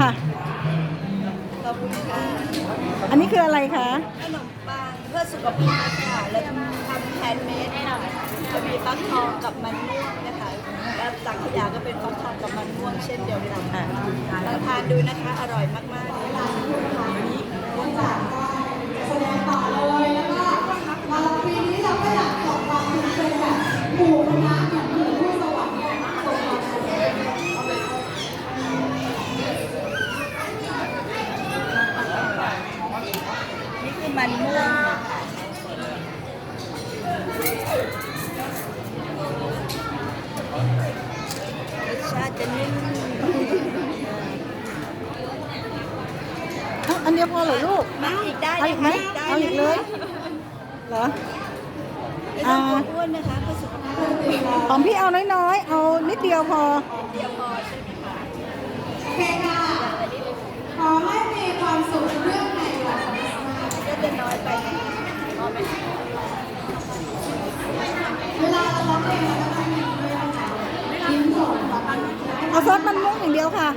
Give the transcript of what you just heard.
ค่ะ ขอบคุณค่ะอันนี้คืออะไรคะ ขนมปังเพื่อสุขภาพค่ะ แล้วทำแฮนด์เมดจะมีฟักทองกับมันม่วงนะคะแล้วสังขยาก็เป็นฟักทองกับมันม่วงเช่นเดียวกันค่ะลองทานดูนะคะ อร่อยมากๆเลยค่ะ นี่คือ มันม่วงนะคะรสชาติจะนิ่มเอ้าอันเดียวพอเหรอลูกมาอีกได้เอาอีกไหมด้เอาอีกเลยเหรอไม่ต้องกลัวอ้วนนะคะเพื่อสุขภาพ ของพี่เอาน้อยๆ เอานิดเดียวพอ เดียวพอใช่ไหมคะ ขอให้มีความสุขเรื่องในวันคริสต์มาส ก็ จะน้อยไปพอไหมเวลาเราร้องเพลงเราก็ต้องมียนะคะยิ้มสดเอาซอสมันมุ้งอย่างเดียวค่ะ